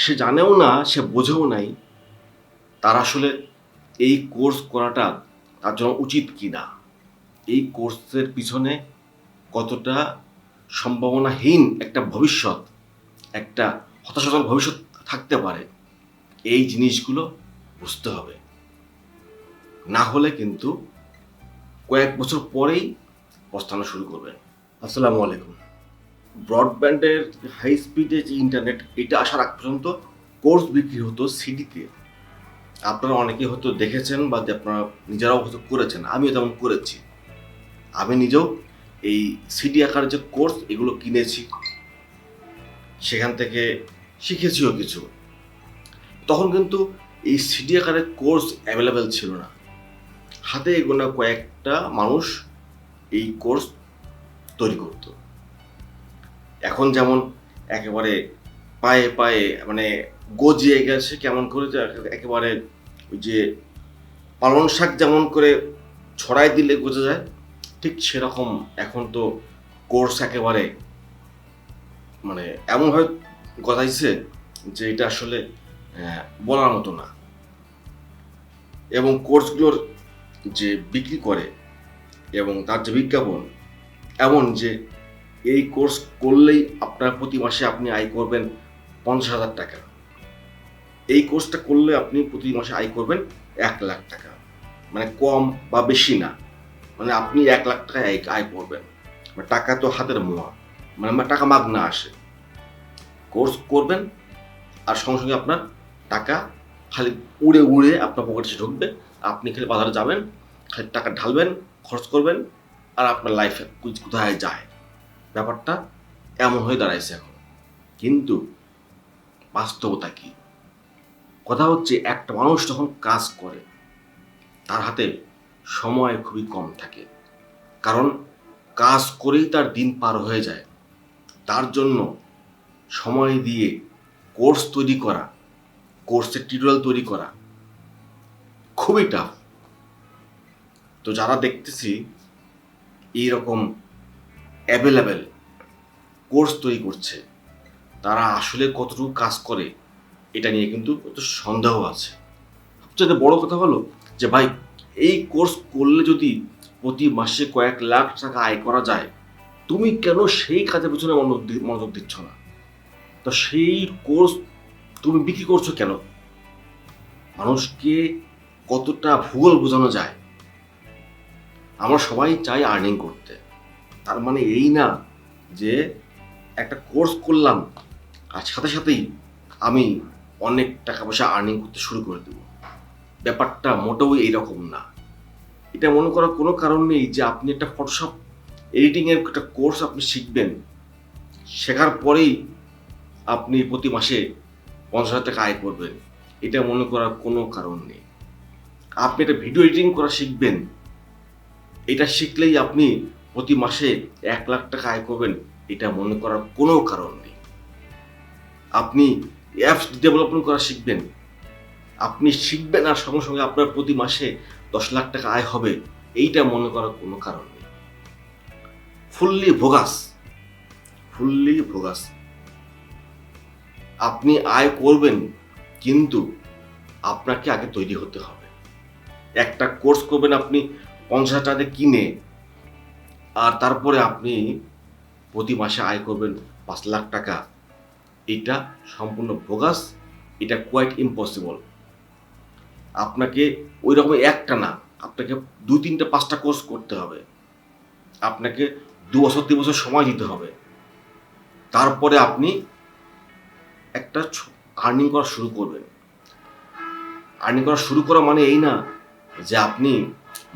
সে জানেও না, সে বোঝেও নাই তার আসলে এই কোর্স করাটা তার জন্য উচিত কি না এই কোর্সের পিছনে কতটা সম্ভাবনাহীন একটা ভবিষ্যৎ, একটা হতাশাজনক ভবিষ্যৎ থাকতে পারে, এই জিনিসগুলো বুঝতে হবে। না হলে কিন্তু কয়েক বছর পরেই প্রস্থানো শুরু করবেন আসসালামু আলাইকুম। ব্রডব্যান্ডের হাই স্পিডে যে ইন্টারনেট এটা আসার আগ পর্যন্ত কোর্স বিক্রি হতো সিডিতে আপনারা অনেকে হয়তো দেখেছেন বা আপনারা নিজেরাও হয়তো করেছেন, আমিও তেমন করেছি। আমি নিজেও এই সিডি আকারের যে কোর্স এগুলো কিনেছি, সেখান থেকে শিখেছিও কিছু। তখন কিন্তু এই সিডি আকারের কোর্স অ্যাভেলেবেল ছিল না। হাতে গোনা কয়েকটা মানুষ এই কোর্স তৈরি করতো। এখন যেমন একেবারে পায়ে পায়ে মানে গজিয়ে গেছে কেমন করে একেবারে ওই যে পালং শাক যেমন করে ছড়াই দিলে গজে যায়, ঠিক সেরকম এখন তো কোর্স একেবারে মানে এমনভাবে গজাইছে যে এটা আসলে বলার মতো না। এবং কোর্সগুলোর যে বিক্রি করে এবং তার যে বিজ্ঞাপন, এমন যে এই কোর্স করলেই আপনার প্রতি মাসে আপনি আয় করবেন পঞ্চাশ হাজার টাকা। এই কোর্সটা করলে আপনি প্রতি মাসে আয় করবেন এক লাখ টাকা। মানে কম বা বেশি না। মানে আপনি এক লাখ টাকা আয় করবেন। মানে টাকা তো হাতের মোয়া। মানে আমার টাকা মাগনা আসে। কোর্স করবেন আর সঙ্গে সঙ্গে আপনার টাকা খালি উড়ে উড়ে আপনার পকেটে ঢুকবে। আপনি খালি বাজারে যাবেন, খালি টাকা ঢালবেন, খরচ করবেন আর আপনার লাইফে কোথায় যায়? ব্যাপারটা এমন হয়ে দাঁড়াইছে এখন। কিন্তু বাস্তবতা কি? কথা হচ্ছে, একটা মানুষ যখন কাজ করে, তার হাতে সময় খুবই কম থাকে। কারণ কাজ করেই তার দিন পার হয়ে যায়। তার জন্য সময় দিয়ে কোর্স তৈরি করা, কোর্সের টিউটোরিয়াল তৈরি করা খুবই টাফ তো যারা দেখতেছি, এইরকম অ্যাভেলেবেল কোর্স তৈরি করছে, তারা আসলে কতটুকু কাজ করে, এটা নিয়ে কিন্তু সন্দেহ আছে। সবচেয়ে বড় কথা হলো যে ভাই, এই কোর্স করলে যদি প্রতি মাসে কয়েক লাখ টাকা আয় করা যায়, তুমি কেন সেই কাজের পিছনে মনোযোগ দিচ্ছ না? তো সেই কোর্স তুমি বিক্রি করছ কেন? মানুষকে কতটা ভূগোল বোঝানো যায়? আমরা সবাই চাই আর্নিং করতে। তার মানে এই না যে একটা কোর্স করলাম, আর সাথে সাথেই আমি অনেক টাকা পয়সা আর্নিং করতে শুরু করে দেব। ব্যাপারটা মোটেও এইরকম না। এটা মনে করার কোনো কারণ নেই যে আপনি একটা ফটোশপ এডিটিংয়ের একটা কোর্স আপনি শিখবেন। শেখার পরেই আপনি প্রতি মাসে পঞ্চাশ হাজার টাকা আয় করবেন। এটা মনে করার কোনো কারণ নেই। আপনি একটা ভিডিও এডিটিং করা শিখবেন। এটা শিখলেই আপনি প্রতি মাসে এক লাখ টাকা আয় করবেন, এটা মনে করার কোনো কারণ নেই। আপনি অ্যাপস ডেভেলপমেন্ট করা শিখবেন। আপনি শিখবেন আর সঙ্গে সঙ্গে আপনার প্রতি মাসে দশ লাখ টাকা আয় হবে, এইটা মনে করার কোনো কারণ নেই। ফুললি ভোগাস ফুললি ভোগাস আপনি আয় করবেন, কিন্তু আপনাকে আগে তৈরি হতে হবে। একটা কোর্স করবেন আপনি, পঞ্চাশ টাকা কিনে আর তারপরে আপনি প্রতি মাসে আয় করবেন পাঁচ লাখ টাকা। এটা সম্পূর্ণ বোগাস এটা কোয়াইট ইম্পসিবল আপনাকে ওই রকম একটা না, আপনাকে দু তিনটা পাঁচটা কোর্স করতে হবে। আপনাকে দু বছর, তিন বছর সময় দিতে হবে। তারপরে আপনি একটা আর্নিং করা শুরু করবেন। আর্নিং করা শুরু করা মানে এই না যে আপনি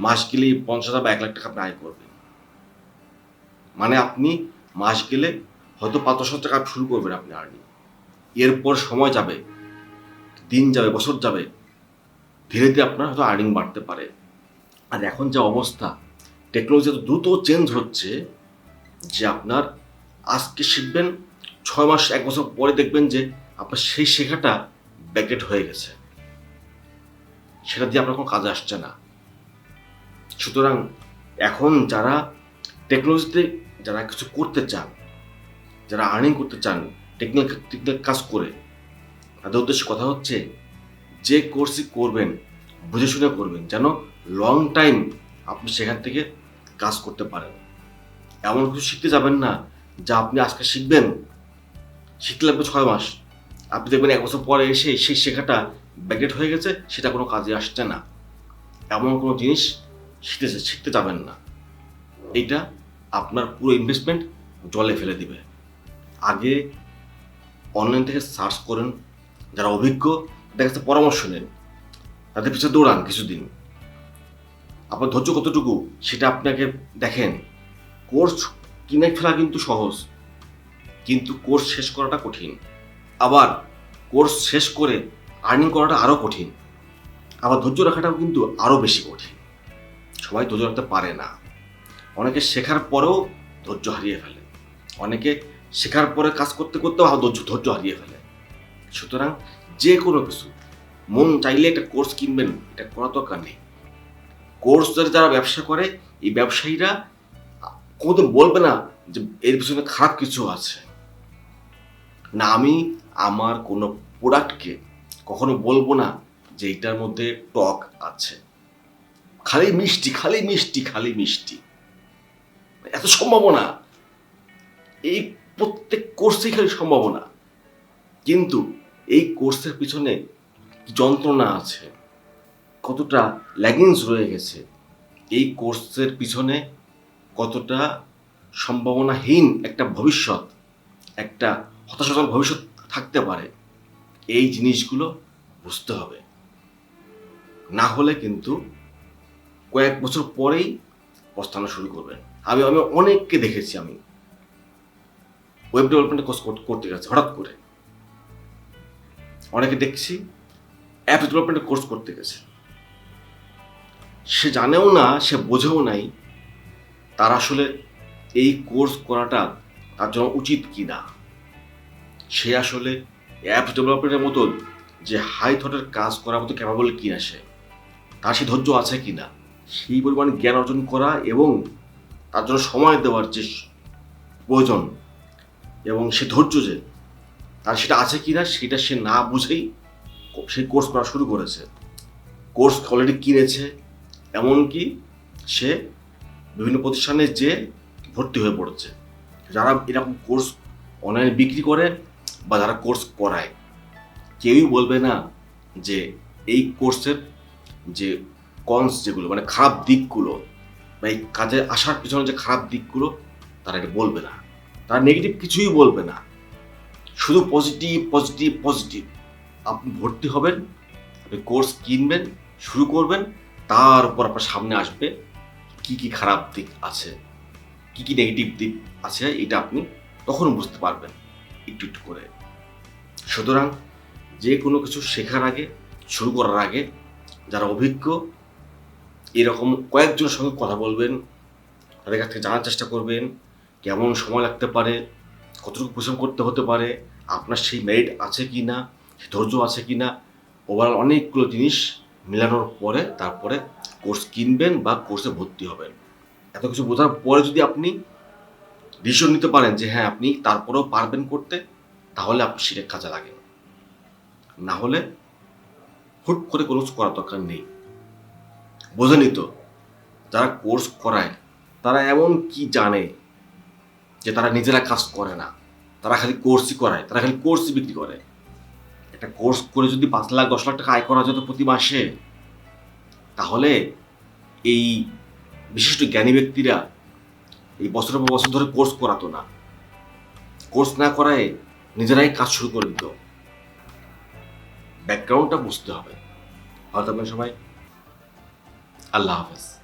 মাস গেলেই পঞ্চাশ হাজার বা এক লাখ টাকা আপনি আয় করবেন। মানে আপনি মাস গেলে হয়তো পাঁচ দশ হাজার টাকা শুরু করবেন আপনি আর্নিং এরপর সময় যাবে, দিন যাবে, বছর যাবে, ধীরে ধীরে আপনার হয়তো আর্নিং বাড়তে পারে। আর এখন যে অবস্থা টেকনোলজি এত দ্রুত চেঞ্জ হচ্ছে যে আপনার আজকে শিখবেন, ছয় মাস, এক বছর পরে দেখবেন যে আপনার সেই শেখাটা ব্যাকেট হয়ে গেছে। সেটা দিয়ে আপনার কোনো কাজে আসছে না। সুতরাং এখন যারা টেকনোলজিতে যারা কিছু করতে চান, যারা আর্নিং করতে চান টেকনিক্যাল টেকনিক্যাল কাজ করে, তাদের উদ্দেশ্যে কথা হচ্ছে যে কোর্সই করবেন, বুঝে শুনে করবেন, যেন লং টাইম আপনি সেখান থেকে কাজ করতে পারেন। এমন কিছু শিখতে যাবেন না, যা আপনি আজকে শিখবেন, শিখতে লাগবে ছয় মাস। আপনি দেখবেন এক বছর পরে এসে সেই শেখাটা ব্যাকেট হয়ে গেছে, সেটা কোনো কাজে আসছে না। এমন কোনো জিনিস শিখতে শিখতে যাবেন না। এইটা আপনার পুরো ইনভেস্টমেন্ট জলে ফেলে দিবে। আগে অনলাইন থেকে সার্চ করেন, যারা অভিজ্ঞ, তাদের কাছে পরামর্শ নেন। তাদের পিছনে দৌড়ান কিছুদিন। আপনার ধৈর্য কতটুকু, সেটা আপনাকে দেখেন। কোর্স কিনে ফেলা কিন্তু সহজ, কিন্তু কোর্স শেষ করাটা কঠিন। আবার কোর্স শেষ করে আর্নিং করাটা আরও কঠিন। আবার ধৈর্য রাখাটাও কিন্তু আরও বেশি কঠিন। সবাই ধৈর্য রাখতে পারে না। অনেকে শেখার পরেও ধৈর্য হারিয়ে ফেলে। অনেকে শেখার পরে কাজ করতে করতেও ধৈর্য ধৈর্য হারিয়ে ফেলে। সুতরাং যে কোনো কিছু, মন চাইলে একটা কোর্স কিনবেন, এটা করা দরকার নেই। কোর্স যারা ব্যবসা করে, এই ব্যবসায়ীরা কোনোদিন বলবে না যে এর পিছনে খারাপ কিছু আছে। না, আমি আমার কোনো প্রোডাক্টকে কখনো বলব না যে এটার মধ্যে টক আছে। খালি মিষ্টি খালি মিষ্টি খালি মিষ্টি। এত সম্ভাবনা। এই প্রত্যেক কোর্সেই খালি সম্ভাবনা। কিন্তু এই কোর্সের পিছনে যন্ত্রণা আছে। কতটা ল্যাগিংস রয়ে গেছে। এই কোর্সের পিছনে কতটা সম্ভাবনাহীন একটা ভবিষ্যৎ, একটা হতাশাজনক ভবিষ্যৎ থাকতে পারে, এই জিনিসগুলো বুঝতে হবে। না হলে কিন্তু কয়েক বছর পরেই প্রস্থানো শুরু করবেন আমি আমি অনেককে দেখেছি আমি। ওয়েব ডেভেলপমেন্টের কোর্স করতে গেছে হঠাৎ করে। অনেকে দেখছি অ্যাপ ডেভেলপমেন্টের কোর্স করতে গেছে। সে জানেও না, সে বোঝেও নাই, তার আসলে এই কোর্স করাটা তার জন্য উচিত কি না। সে আসলে অ্যাপ ডেভেলপমেন্টের মতো যে হাই থটের কাজ করার মতো ক্যাপাবল কিনা সে, তার সে ধৈর্য আছে কিনা, সেই পরিমাণ জ্ঞান অর্জন করা এবং তার জন্য সময় দেওয়ার যে প্রয়োজন এবং সে ধৈর্য যে, তার সেটা আছে কি না সেটা সে না বুঝেই সে কোর্স করা শুরু করেছে। কোর্স অলরেডি কিনেছে, এমনকি সে বিভিন্ন প্রতিষ্ঠানে যে ভর্তি হয়ে পড়েছে। যারা এরকম কোর্স অনলাইনে বিক্রি করে বা যারা কোর্স করায়, কেউই বলবে না যে এই কোর্সের যে কনস যেগুলো মানে খারাপ দিকগুলো বা এই কাজে আসার পিছনে যে খারাপ দিকগুলো, তারা এটা বলবে না। তারা নেগেটিভ কিছুই বলবে না। শুধু পজিটিভ পজিটিভ পজিটিভ আপনি ভর্তি হবেন, আপনি কোর্স কিনবেন, শুরু করবেন, তার উপর আপনার সামনে আসবে কি কি খারাপ দিক আছে, কি কি নেগেটিভ দিক আছে, এটা আপনি তখন বুঝতে পারবেন একটু একটু করে। সুতরাং যে কোনো কিছু শেখার আগে, শুরু করার আগে, যারা অভিজ্ঞ এরকম কয়েকজনের সঙ্গে কথা বলবেন, তাদের কাছ থেকে জানার চেষ্টা করবেন, কেমন সময় লাগতে পারে, কতটুকু পরিশ্রম করতে হতে পারে, আপনার সেই মেরিট আছে কি না ধৈর্য আছে কি না ওভারঅল অনেকগুলো জিনিস মেলানোর পরে তারপরে কোর্স কিনবেন বা কোর্সে ভর্তি হবেন। এত কিছু বোঝার পরে যদি আপনি ডিসিশন নিতে পারেন যে হ্যাঁ আপনি তারপরেও পারবেন করতে, তাহলে আপনি সেটা কাজে লাগে। না হলে হুট করে কোনো করার দরকার নেই। বোঝেনি তো। যারা কোর্স করায়, তারা এমন কি জানে যে তারা নিজেরা কাজ করে না? তারা খালি কোর্সই করায়, তারা খালি কোর্সই বিক্রি করে। একটা কোর্স করে যদি পাঁচ লাখ, দশ লাখ টাকা আয় করা যেত প্রতি মাসে, তাহলে এই বিশিষ্ট জ্ঞানী ব্যক্তিরা এই বছরের পর বছর ধরে কোর্স করাতো না। কোর্স না করায় নিজেরাই কাজ শুরু করে দিত। ব্যাকগ্রাউন্ডটা বুঝতে হবে। হয়তো থাকবেন সবাই। palavras.